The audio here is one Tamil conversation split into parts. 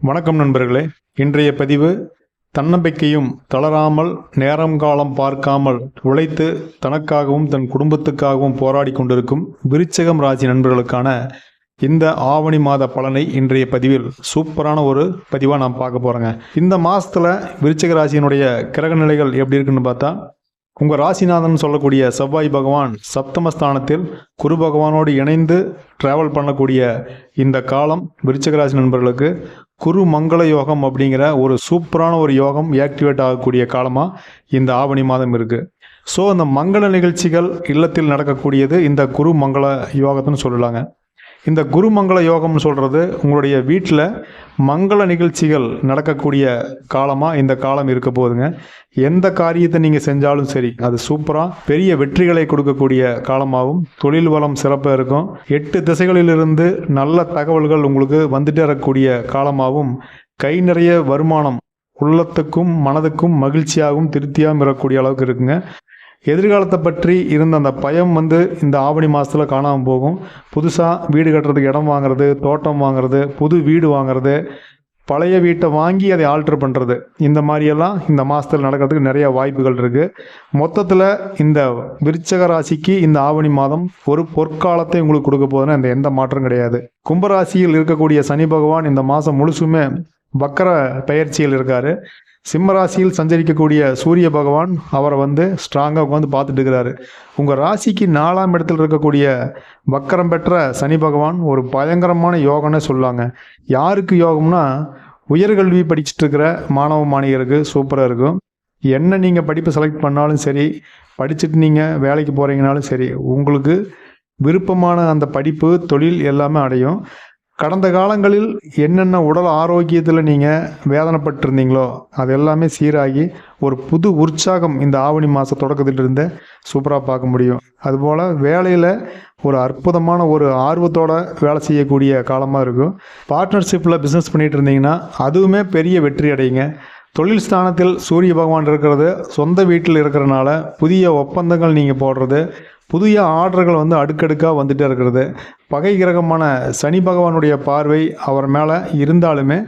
வணக்கம் நண்பர்களே. இன்றைய பதிவு தன்னம்பிக்கையும் தளராமல் நேரம் காலம் பார்க்காமல் உழைத்து தனக்காகவும் தன் குடும்பத்துக்காகவும் போராடி கொண்டிருக்கும் விருச்சகம் ராசி நண்பர்களுக்கான இந்த ஆவணி மாத பலனை இன்றைய பதிவில் சூப்பரான ஒரு பதிவாக நாம் பார்க்க போகிறோங்க இந்த மாதத்தில் விருச்சக ராசியினுடைய கிரக நிலைகள் எப்படி இருக்குன்னு பார்த்தா உங்கள் ராசிநாதன் சொல்லக்கூடிய செவ்வாய் பகவான் சப்தமஸ்தானத்தில் குரு பகவானோடு இணைந்து டிராவல் பண்ணக்கூடிய இந்த காலம் விருச்சக ராசி நண்பர்களுக்கு குரு மங்கள யோகம் அப்படிங்கிற ஒரு சூப்பரான ஒரு யோகம் ஆக்டிவேட் ஆகக்கூடிய காலமாக இந்த ஆவணி மாதம் இருக்குது ஸோ அந்த மங்கள நிகழ்ச்சிகள் இல்லத்தில் நடக்கக்கூடியது இந்த குரு மங்கள யோகத்துன்னு சொல்லலாங்க இந்த குருமங்கள யோகம்னு சொல்கிறது உங்களுடைய வீட்டில் மங்கள நிகழ்ச்சிகள் நடக்கக்கூடிய காலமாக இந்த காலம் இருக்க போகுதுங்க. எந்த காரியத்தை நீங்கள் செஞ்சாலும் சரி அது சூப்பராக பெரிய வெற்றிகளை கொடுக்கக்கூடிய காலமாகவும் தொழில் வளம் சிறப்பாக இருக்கும். எட்டு திசைகளிலிருந்து நல்ல தகவல்கள் உங்களுக்கு வந்துட்டே இருக்கக்கூடிய காலமாகவும் கை நிறைய வருமானம் உள்ளத்துக்கும் மனதுக்கும் மகிழ்ச்சியாகவும் திருப்தியாகவும் இருக்கக்கூடிய அளவுக்கு இருக்குங்க. எதிர்காலத்தை பற்றி இருந்த அந்த பயம் வந்து இந்த ஆவணி மாதத்தில் காணாமல் போகும். புதுசாக வீடு கட்டுறதுக்கு இடம் வாங்குறது தோட்டம் வாங்குறது புது வீடு வாங்குறது பழைய வீட்டை வாங்கி அதை ஆல்டர் பண்ணுறது இந்த மாதிரியெல்லாம் இந்த மாதத்தில் நடக்கிறதுக்கு நிறைய வாய்ப்புகள் இருக்குது மொத்தத்தில் இந்த விருச்சக ராசிக்கு இந்த ஆவணி மாதம் ஒரு பொற்காலத்தை உங்களுக்கு கொடுக்க போதுன்னா இந்த எந்த மாற்றம் கிடையாது. கும்பராசியில் இருக்கக்கூடிய சனி பகவான் இந்த மாதம் முழுசுமே வக்கர பயிற்சியில் இருக்கார். சிம்மராசியில் சஞ்சரிக்கக்கூடிய சூரிய பகவான் அவரை வந்து ஸ்ட்ராங்காக உட்காந்து பார்த்துட்டு இருக்கிறாரு. உங்கள் ராசிக்கு நாலாம் இடத்துல இருக்கக்கூடிய வக்கரம் பெற்ற சனி பகவான் ஒரு பயங்கரமான யோகம்னு சொல்லாங்க. யாருக்கு யோகம்னா உயர்கல்வி படிச்சுட்டு இருக்கிற மாணவ மாணவியருக்கு சூப்பராக இருக்கும். என்ன நீங்கள் படிப்பு செலக்ட் பண்ணாலும் சரி படிச்சுட்டு நீங்கள் வேலைக்கு போகிறீங்கனாலும் சரி உங்களுக்கு விருப்பமான அந்த படிப்பு தொழில் எல்லாமே அடையும். கடந்த காலங்களில் என்னென்ன உடல் ஆரோக்கியத்தில் நீங்கள் வேதனைப்பட்டிருந்தீங்களோ அது எல்லாமே சீராகி ஒரு புது உற்சாகம் இந்த ஆவணி மாத தொடக்கத்திலிருந்து சூப்பராக பார்க்க முடியும். அதுபோல் வேலையில் ஒரு அற்புதமான ஒரு ஆர்வத்தோட வேலை செய்யக்கூடிய காலமாக இருக்கும். பார்ட்னர்ஷிப்பில் பிஸ்னஸ் பண்ணிகிட்டு இருந்தீங்கன்னா அதுவுமே பெரிய வெற்றி அடையுங்க. தொழில் ஸ்தானத்தில் சூரிய பகவான் இருக்கிறது சொந்த வீட்டில் இருக்கிறனால புதிய ஒப்பந்தங்கள் நீங்கள் போடுறது புதிய ஆர்டர்கள் வந்து அடுக்கடுக்காக வந்துட்டே இருக்கிறது. பகை கிரகமான சனி பகவானுடைய பார்வை அவர் மேலே இருந்தாலுமே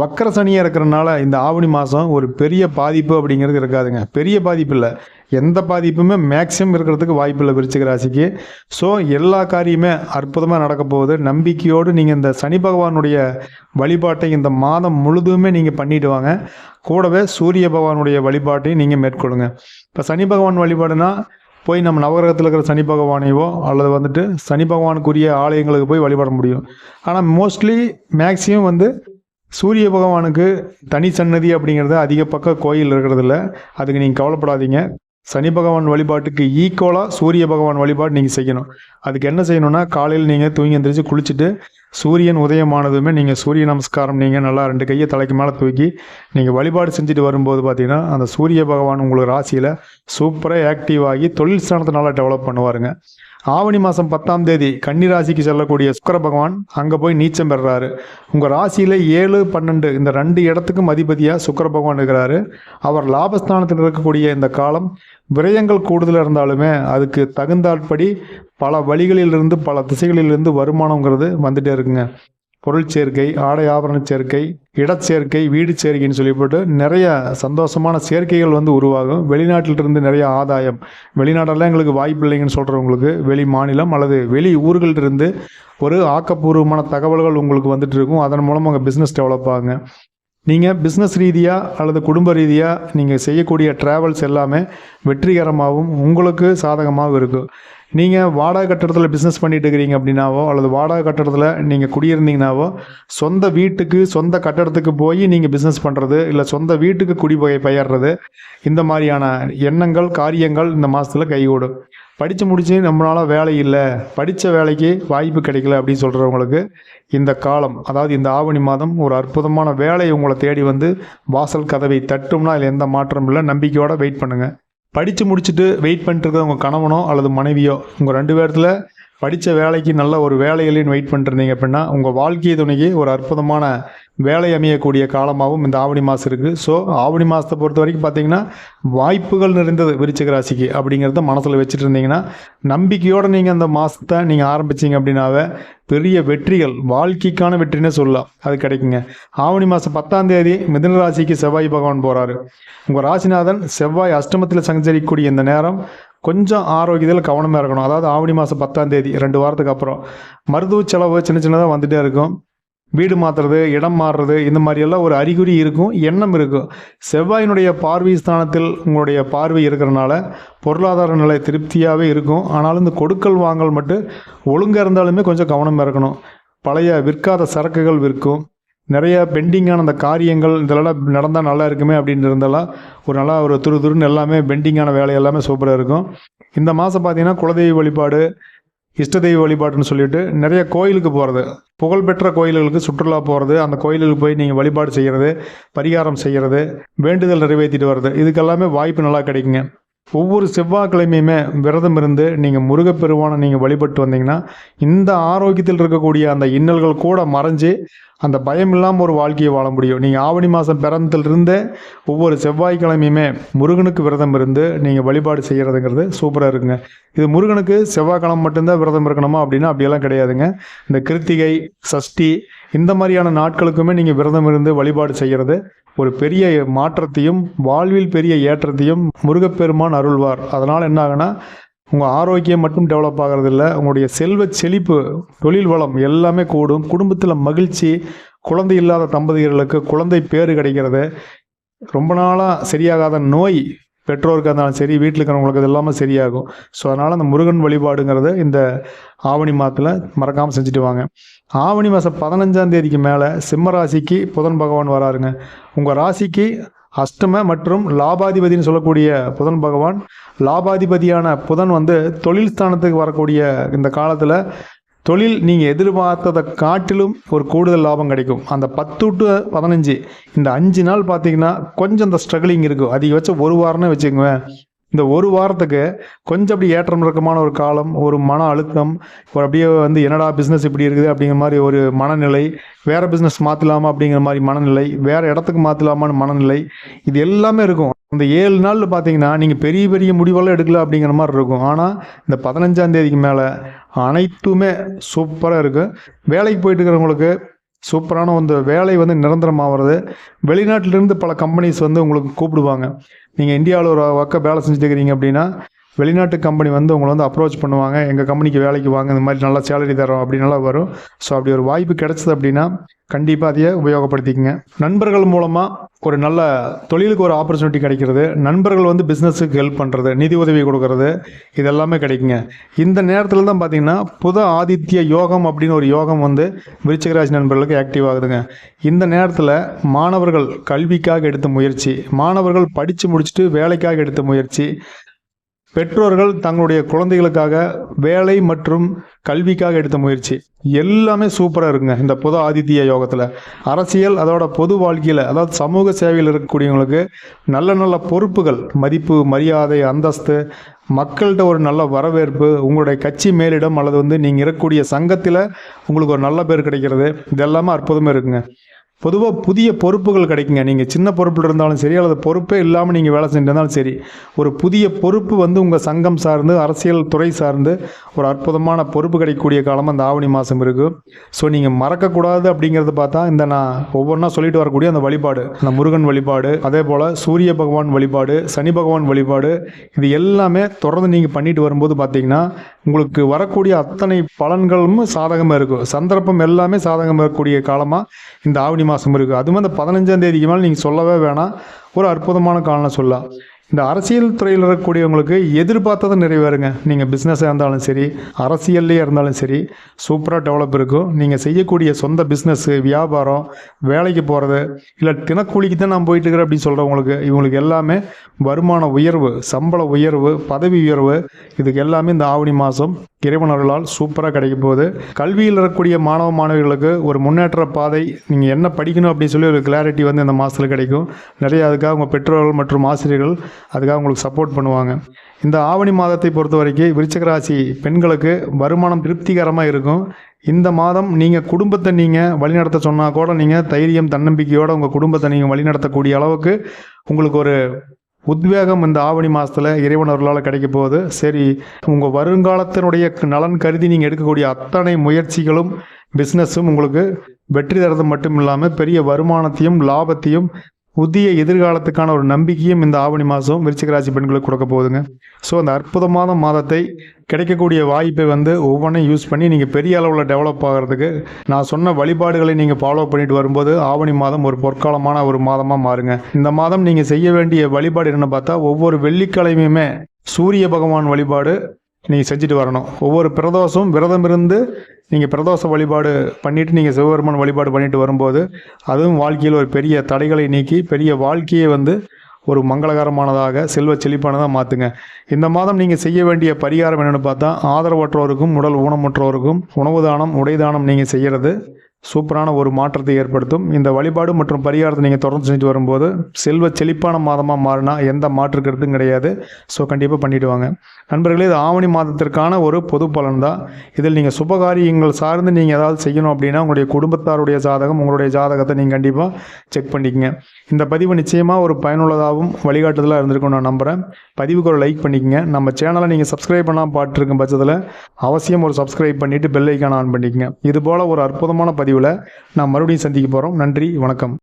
வக்கர சனியாக இருக்கிறனால இந்த ஆவணி மாதம் ஒரு பெரிய பாதிப்பு அப்படிங்கிறது இருக்காதுங்க. பெரிய பாதிப்பு இல்லை. எந்த பாதிப்புமே மேக்சிமம் இருக்கிறதுக்கு வாய்ப்பு இல்லை விருச்சிக ராசிக்கு. ஸோ எல்லா காரியமே அற்புதமாக நடக்க போகுது. நம்பிக்கையோடு நீங்கள் இந்த சனி பகவானுடைய வழிபாட்டை இந்த மாதம் முழுதுமே நீங்கள் பண்ணிட்டு வாங்க. கூடவே சூரிய பகவானுடைய வழிபாட்டையும் நீங்கள் மேற்கொள்ளுங்க. இப்போ சனி பகவான் வழிபாடுனா போய் நம்ம நவகிரகத்தில் இருக்கிற சனி பகவானையோ அல்லது வந்துட்டு சனி பகவானுக்குரிய ஆலயங்களுக்கு போய் வழிபட முடியும். ஆனால் மோஸ்ட்லி மேக்சிமம் வந்து சூரிய பகவானுக்கு தனி சன்னதி அப்படிங்கிறது அதிக பக்கம் கோயில் இருக்கிறதில்ல. அதுக்கு நீங்கள் கவலைப்படாதீங்க. சனி பகவான் வழிபாட்டுக்கு ஈக்குவலாக சூரிய பகவான் வழிபாடு நீங்கள் செய்யணும். அதுக்கு என்ன செய்யணும்னா காலையில் நீங்கள் தூங்கி எந்திரிச்சு குளிச்சுட்டு சூரியன் உதயமானதுமே நீங்கள் சூரிய நமஸ்காரம் நீங்கள் நல்லா ரெண்டு கையை தலைக்கு மேலே தூக்கி நீங்கள் வழிபாடு செஞ்சுட்டு வரும்போது பார்த்தீங்கன்னா அந்த சூரிய பகவான் உங்களுக்கு ராசியில் சூப்பராக ஆக்டிவ் ஆகி தொழில் ஸ்தானத்தை நல்லா டெவலப் பண்ணுவாருங்க. ஆவணி மாதம் பத்தாம் தேதி கன்னி ராசிக்கு செல்லக்கூடிய சுக்கர பகவான் அங்கே போய் நீச்சம் பெறுறாரு உங்கள் ராசியில் ஏழு பன்னெண்டு இந்த ரெண்டு இடத்துக்கும் அதிபதியாக சுக்கர பகவான் இருக்கிறாரு. அவர் லாபஸ்தானத்தில் இருக்கக்கூடிய இந்த காலம் விரயங்கள் கூடுதல் இருந்தாலுமே அதுக்கு தகுந்தாற்படி பல வழிகளிலிருந்து பல திசைகளிலிருந்து வருமானங்கிறது வந்துட்டே இருக்குங்க. பொருள் சேர்க்கை ஆடை ஆபரண சேர்க்கை இடச்சேர்க்கை வீடு சேர்க்கைன்னு சொல்லிவிட்டு நிறைய சந்தோஷமான சேர்க்கைகள் வந்து உருவாகும். வெளிநாட்டிலிருந்து நிறைய ஆதாயம். வெளிநாடெல்லாம் எங்களுக்கு வாய்ப்பு இல்லைங்கன்னு சொல்கிறவங்களுக்கு வெளி மாநிலம் அல்லது வெளி ஊர்களிலிருந்து ஒரு ஆக்கப்பூர்வமான தகவல்கள் உங்களுக்கு வந்துட்டு இருக்கும். அதன் மூலம் உங்கள் பிஸ்னஸ் டெவலப் ஆகுங்க. நீங்கள் பிஸ்னஸ் ரீதியாக அல்லது குடும்ப ரீதியாக நீங்கள் செய்யக்கூடிய ட்ராவல்ஸ் எல்லாமே வெற்றிகரமாகவும் உங்களுக்கு சாதகமாகவும் இருக்கும். நீங்கள் வாடகை கட்டடத்தில் பிஸ்னஸ் பண்ணிட்டு இருக்கிறீங்க அப்படின்னாவோ அல்லது வாடகை கட்டடத்தில் நீங்கள் குடியிருந்தீங்கனாவோ சொந்த வீட்டுக்கு சொந்த கட்டடத்துக்கு போய் நீங்கள் பிஸ்னஸ் பண்ணுறது இல்லை சொந்த வீட்டுக்கு குடி போய் பெயர்றது இந்த மாதிரியான எண்ணங்கள் காரியங்கள் இந்த மாதத்தில் கைகூடும். படித்து முடித்து நம்மளால் வேலை இல்லை படித்த வேலைக்கு வாய்ப்பு கிடைக்கல அப்படின்னு சொல்கிறவங்களுக்கு இந்த காலம் அதாவது இந்த ஆவணி மாதம் ஒரு அற்புதமான வேலை உங்களை தேடி வந்து வாசல் கதவை தட்டும்னா அதில் எந்த மாற்றமும் இல்லை. நம்பிக்கையோடு வெயிட் பண்ணுங்கள் படித்து முடிச்சுட்டு வெயிட் பண்ணிட்டு இருக்கிற உங்கள் கணவனோ அல்லது மனைவியோ உங்கள் ரெண்டு பேர்த்தில் படித்த வேலைக்கு நல்ல ஒரு வேலைகளின் வெயிட் பண்ணிருந்தீங்க அப்படின்னா உங்கள் வாழ்க்கை துணைக்கு ஒரு அற்புதமான வேலை அமையக்கூடிய காலமாகவும் இந்த ஆவணி மாதம் இருக்குது ஸோ ஆவணி மாதத்தை பொறுத்த வரைக்கும் பார்த்தீங்கன்னா வாய்ப்புகள் நிறைந்தது விருச்சிக ராசிக்கு அப்படிங்கிறத மனசில் வச்சுட்டு இருந்தீங்கன்னா நம்பிக்கையோடு நீங்கள் அந்த மாதத்தை நீங்கள் ஆரம்பிச்சீங்க அப்படின்னாவே பெரிய வெற்றிகள் வாழ்க்கைக்கான வெற்றினே சொல்லலாம். அது கிடைக்குங்க. ஆவணி மாதம் பத்தாம் தேதி மிதன ராசிக்கு செவ்வாய் பகவான் போகிறாரு உங்கள் ராசிநாதன் செவ்வாய் அஷ்டமத்தில் சஞ்சரிக்கக்கூடிய இந்த நேரம் கொஞ்சம் ஆரோக்கியத்தில் கவனமாக இருக்கணும். அதாவது ஆவணி மாதம் பத்தாம் தேதி ரெண்டு வாரத்துக்கு அப்புறம். மருத்துவ செலவு சின்ன சின்னதாக வந்துகிட்டே இருக்கும். வீடு மாற்றுறது இடம் மாறுறது இந்த மாதிரியெல்லாம் ஒரு அறிகுறி இருக்கும் எண்ணம் இருக்கும். செவ்வாயினுடைய பார்வை ஸ்தானத்தில் உங்களுடைய பார்வை இருக்கிறனால பொருளாதார நிலை திருப்தியாகவே இருக்கும். ஆனாலும் இந்த கொடுக்கல் வாங்கல் மட்டும் ஒழுங்காக இருந்தாலுமே கொஞ்சம் கவனமாக இருக்கணும். பழைய விற்காத சரக்குகள் விற்கும். நிறைய பெண்டிங்கான அந்த காரியங்கள் இதெல்லாம் நடந்தால் நல்லா இருக்குமே அப்படின்னு இருந்தாலும் ஒரு நல்லா ஒரு துரு துருன்னு எல்லாமே பெண்டிங்கான வேலை எல்லாமே சூப்பராக இருக்கும். இந்த மாதம் பார்த்தீங்கன்னா குலதெய்வ வழிபாடு இஷ்ட தெய்வ வழிபாடுன்னு சொல்லிட்டு நிறைய கோயிலுக்கு போகிறது புகழ்பெற்ற கோயில்களுக்கு சுற்றுலா போகிறது அந்த கோயிலுக்கு போய் நீங்கள் வழிபாடு செய்கிறது பரிகாரம் செய்கிறது வேண்டுதல் நிறைவேற்றிட்டு வர்றது இதுக்கெல்லாமே வாய்ப்பு நல்லா கிடைக்குங்க. ஒவ்வொரு செவ்வாய்க்கிழமையுமே விரதம் இருந்து நீங்கள் முருகப்பெருவானை நீங்கள் வழிபட்டு வந்தீங்கன்னா இந்த ஆரோக்கியத்தில் இருக்கக்கூடிய அந்த இன்னல்கள் கூட மறைஞ்சு அந்த பயம் இல்லாமல் ஒரு வாழ்க்கையை வாழ முடியும். நீங்கள் ஆவணி மாதம் பிறந்ததுலேருந்தே ஒவ்வொரு செவ்வாய்க்கிழமையுமே முருகனுக்கு விரதம் இருந்து நீங்கள் வழிபாடு செய்கிறதுங்கிறது சூப்பராக இருக்குங்க. இது முருகனுக்கு செவ்வாய்க்கிழமை மட்டும்தான் விரதம் இருக்கணுமா அப்படின்னா அப்படியெல்லாம் கிடையாதுங்க. இந்த கிருத்திகை சஷ்டி இந்த மாதிரியான நாட்களுக்குமே நீங்கள் விரதம் இருந்து வழிபாடு செய்கிறது ஒரு பெரிய மாற்றத்தையும் வாழ்வில் பெரிய ஏற்றத்தையும் முருகப்பெருமான் அருள்வார். அதனால் என்ன ஆகுனா உங்கள் ஆரோக்கியம் மட்டும் டெவலப் ஆகிறது இல்லை உங்களுடைய செல்வ செழிப்பு தொழில் வளம் எல்லாமே கூடும். குடும்பத்தில் மகிழ்ச்சி குழந்தை இல்லாத தம்பதியர்களுக்கு குழந்தை பேறு கிடைக்கிறது. ரொம்ப நாளாக சரியாகாத நோய் பெற்றோருக்கு இருந்தாலும் சரி வீட்டில் இருக்கிறவங்களுக்கு இது எல்லாமே சரியாகும். ஸோ அதனால் அந்த முருகன் வழிபாடுங்கிறது இந்த ஆவணி மாதத்தில் மறக்காமல் செஞ்சுட்டு வாங்க. ஆவணி மாதம் பதினஞ்சாம் தேதிக்கு மேலே சிம்ம ராசிக்கு புதன் பகவான் வராருங்க. உங்கள் ராசிக்கு அஷ்டம மற்றும் லாபாதிபதினு சொல்லக்கூடிய புதன் பகவான் லாபாதிபதியான புதன் வந்து தொழில் ஸ்தானத்துக்கு வரக்கூடிய இந்த காலத்தில் தொழில் நீங்கள் எதிர்பார்த்ததை காட்டிலும் ஒரு கூடுதல் லாபம் கிடைக்கும். அந்த பத்து டு பதினஞ்சு இந்த அஞ்சு நாள் பார்த்தீங்கன்னா கொஞ்சம் இந்த ஸ்ட்ரகிளிங் இருக்கும் அதிகபட்சம் ஒரு வாரம்னு வச்சுக்குவேன் இந்த ஒரு வாரத்துக்கு கொஞ்சம் அப்படி ஏற்றம் இறக்கமான ஒரு காலம் ஒரு மன அழுத்தம் ஒரு அப்படியே வந்து என்னடா பிஸ்னஸ் இப்படி இருக்குது அப்படிங்கிற மாதிரி ஒரு மனநிலை வேறு பிஸ்னஸ் மாற்றலாமா அப்படிங்கிற மாதிரி மனநிலை வேறு இடத்துக்கு மாற்றலாமான்னு மனநிலை இது எல்லாமே இருக்கும். இந்த ஏழு நாளில் பார்த்தீங்கன்னா நீங்கள் பெரிய பெரிய முடிவெல்லாம் எடுக்கல அப்படிங்கிற மாதிரி இருக்கும். ஆனால் இந்த பதினஞ்சாம் தேதிக்கு மேலே அனைத்துமே சூப்பராக இருக்குது வேலைக்கு போயிட்டு இருக்கிறவங்களுக்கு சூப்பரான அந்த வேலை வந்து நிரந்தரமாகிறது வெளிநாட்டிலிருந்து பல கம்பெனிஸ் வந்து உங்களுக்கு கூப்பிடுவாங்க. நீங்கள் இந்தியாவில் ஒரு ஒர்க்கை வேலை செஞ்சுட்டு இருக்கிறீங்க அப்படின்னா வெளிநாட்டு கம்பெனி வந்து உங்களை வந்து அப்ரோச் பண்ணுவாங்க. எங்கள் கம்பெனிக்கு வேலைக்கு வாங்க இந்த மாதிரி நல்லா சேலரி தரோம் அப்படின்னலாம் வரும். ஸோ அப்படி ஒரு வாய்ப்பு கிடைச்சது அப்படின்னா கண்டிப்பாக அதையே உபயோகப்படுத்திக்கங்க. நண்பர்கள் மூலமாக ஒரு நல்ல தொழிலுக்கு ஒரு ஆப்பர்ச்சுனிட்டி கிடைக்கிறது. நண்பர்கள் வந்து பிஸ்னஸுக்கு ஹெல்ப் பண்ணுறது நிதி உதவி கொடுக்கறது இதெல்லாமே கிடைக்குங்க. இந்த நேரத்தில் தான் பார்த்தீங்கன்னா புத ஆதித்ய யோகம் அப்படின்னு ஒரு யோகம் வந்து விருச்சிகராஜ் நண்பர்களுக்கு ஆக்டிவ் ஆகுதுங்க. இந்த நேரத்தில் மாணவர்கள் கல்விக்காக எடுத்த முயற்சி மாணவர்கள் படித்து முடிச்சுட்டு வேலைக்காக எடுத்த முயற்சி பெற்றோர்கள் தங்களுடைய குழந்தைகளுக்காக வேலை மற்றும் கல்விக்காக எடுத்த முயற்சி. எல்லாமே சூப்பராக இருக்குங்க. இந்த பொது ஆதித்ய யோகத்தில். அரசியல் அதோட பொது வாழ்க்கையில் அதாவது சமூக சேவையில் இருக்கக்கூடியவங்களுக்கு நல்ல நல்ல பொறுப்புகள் மதிப்பு மரியாதை அந்தஸ்து மக்கள்கிட்ட ஒரு நல்ல வரவேற்பு உங்களுடைய கட்சி மேலிடம் அல்லது வந்து நீங்கள் இருக்கக்கூடிய சங்கத்தில் உங்களுக்கு ஒரு நல்ல பேர் கிடைக்கிறது. இதெல்லாமே அற்புதமாக இருக்குங்க. பொதுவாக புதிய பொறுப்புகள் கிடைக்குங்க. நீங்கள் சின்ன பொறுப்பில் இருந்தாலும் சரி அல்லது பொறுப்பே இல்லாமல் நீங்கள் வேலை செஞ்சிருந்தாலும் சரி ஒரு புதிய பொறுப்பு வந்து உங்கள் சங்கம் சார்ந்து அரசியல் துறை சார்ந்து ஒரு அற்புதமான பொறுப்பு கிடைக்கக்கூடிய காலம் அந்த ஆவணி மாதம் இருக்குது ஸோ நீங்கள் மறக்கக்கூடாது அப்படிங்கிறத பார்த்தா இந்த நான் ஒவ்வொன்றா சொல்லிட்டு வரக்கூடிய அந்த வழிபாடு அந்த முருகன் வழிபாடு அதே போல் சூரிய பகவான் வழிபாடு சனி பகவான் வழிபாடு இது எல்லாமே தொடர்ந்து நீங்கள் பண்ணிட்டு வரும்போது பார்த்தீங்கன்னா உங்களுக்கு வரக்கூடிய அத்தனை பலன்களும் சாதகமாக இருக்கும். சந்தர்ப்பம் எல்லாமே சாதகமாக இருக்கக்கூடிய காலமாக இந்த ஆவணி மாதம் இருக்குது அதுவும் அந்த பதினஞ்சாம் தேதிக்கு மேலே நீங்கள் சொல்லவே வேணாம். ஒரு அற்புதமான காலம் சொல்லலாம். இந்த அரசியல் துறையில் இருக்கக்கூடியவங்களுக்கு எதிர்பார்த்ததை நிறைவேறுங்க. நீங்கள் பிஸ்னஸாக இருந்தாலும் சரி அரசியல்லையே இருந்தாலும் சரி சூப்பராக டெவலப் இருக்கும். நீங்கள் செய்யக்கூடிய சொந்த பிஸ்னஸ்ஸு வியாபாரம் வேலைக்கு போகிறது இல்லை தினக்கூலிக்கு தான் நான் போயிட்டு இருக்கிறேன் அப்படின்னு சொல்கிறவங்களுக்கு இவங்களுக்கு எல்லாமே வருமான உயர்வு சம்பள உயர்வு பதவி உயர்வு இதுக்கு எல்லாமே இந்த ஆவணி மாதம் இறைவனர்களால் சூப்பராக கிடைக்க போகுது. கல்வியில் இருக்கக்கூடிய மாணவ மாணவிகளுக்கு ஒரு முன்னேற்ற பாதை நீங்கள் என்ன படிக்கணும் அப்படின்னு சொல்லி ஒரு கிளாரிட்டி வந்து இந்த மாதத்தில் கிடைக்கும். நிறைய அதுக்காக உங்கள் பெற்றோர்கள் மற்றும் ஆசிரியர்கள் அதுக்காக உங்களுக்கு சப்போர்ட் பண்ணுவாங்க. இந்த ஆவணி மாதத்தை பொறுத்த வரைக்கும் விருச்சிக ராசி பெண்களுக்கு வருமானம் திருப்திகரமாக இருக்கும். இந்த மாதம் நீங்கள் குடும்பத்தை நீங்கள் வழிநடத்த சொன்னால் கூட நீங்கள் தைரியம் தன்னம்பிக்கையோடு உங்கள் குடும்பத்தை நீங்கள் வழிநடத்தக்கூடிய அளவுக்கு உங்களுக்கு ஒரு உத்வேகம் இந்த ஆவணி மாதத்தில் இறைவனவர்களால் கிடைக்க போகுது. சரி உங்கள் வருங்காலத்தினுடைய நலன் கருதி நீங்கள் எடுக்கக்கூடிய அத்தனை முயற்சிகளும் பிஸ்னஸும் உங்களுக்கு வெற்றி தரது மட்டும் இல்லாமல் பெரிய வருமானத்தையும் லாபத்தையும் புதிய எதிர்காலத்துக்கான ஒரு நம்பிக்கையும் இந்த ஆவணி மாதம் விருச்சிகராசி பெண்களுக்கு கொடுக்க போகுதுங்க. ஸோ அந்த அற்புதமான மாதத்தை கிடைக்கக்கூடிய வாய்ப்பை வந்து ஒவ்வொன்றையும் யூஸ் பண்ணி நீங்கள் பெரிய அளவில் டெவலப் ஆகிறதுக்கு நான் சொன்ன வழிபாடுகளை நீங்கள் ஃபாலோ பண்ணிட்டு வரும்போது ஆவணி மாதம் ஒரு பொற்காலமான ஒரு மாதமாக மாறுங்க. இந்த மாதம் நீங்கள் செய்ய வேண்டிய வழிபாடு என்னென்னு பார்த்தா ஒவ்வொரு வெள்ளிக்கிழமையுமே சூரிய பகவான் வழிபாடு நீங்கள் செஞ்சுட்டு வரணும். ஒவ்வொரு பிரதோஷம் விரதம் இருந்து நீங்கள் பிரதோஷ வழிபாடு பண்ணிவிட்டு நீங்கள் சிவபெருமான் வழிபாடு பண்ணிட்டு வரும்போது அதுவும் வாழ்க்கையில் ஒரு பெரிய தடைகளை நீக்கி பெரிய வாழ்க்கையை வந்து ஒரு மங்களகரமானதாக செல்வ செழிப்பானதாக மாற்றுங்க இந்த மாதம் நீங்கள் செய்ய வேண்டிய பரிகாரம் என்னென்னு பார்த்தா ஆதரவற்றோருக்கும் உடல் ஊனமுற்றோருக்கும் உணவு தானம் உடை தானம் நீங்கள் செய்கிறது சூப்பரான ஒரு மாற்றத்தை ஏற்படுத்தும். இந்த வழிபாடு மற்றும் பரிகாரத்தை நீங்கள் தொடர்ந்து செஞ்சு வரும்போது செல்வ செழிப்பான மாதமாக மாறினா எந்த மாற்று கருத்தும் கிடையாது. ஸோ கண்டிப்பாக பண்ணிவிடுவாங்க நண்பர்களே இது ஆவணி மாதத்திற்கான ஒரு பொது பலன் தான் இதில் நீங்கள் சுபகாரியங்கள் சார்ந்து நீங்கள் ஏதாவது செய்யணும் அப்படின்னா உங்களுடைய குடும்பத்தாருடைய ஜாதகம் உங்களுடைய ஜாதகத்தை நீங்கள் கண்டிப்பாக செக் பண்ணிக்கங்க. இந்த பதிவு நிச்சயமாக ஒரு பயனுள்ளதாகவும் வழிகாட்டுதலாக இருந்திருக்கும் நான் நம்புகிறேன் பதிவுக்கு ஒரு லைக் பண்ணிக்கங்க. நம்ம சேனலை நீங்கள் சப்ஸ்கிரைப் பண்ணால் பார்த்துருக்கும் பட்சத்தில் அவசியம் ஒரு சப்ஸ்கிரைப் பண்ணிவிட்டு பெல் ஐக்கான் ஆன் பண்ணிக்கங்க. இது போல் ஒரு அற்புதமான பதிவு பதிவில் நான் மறுபடியும் சந்திக்க போகிறோம் நன்றி வணக்கம்.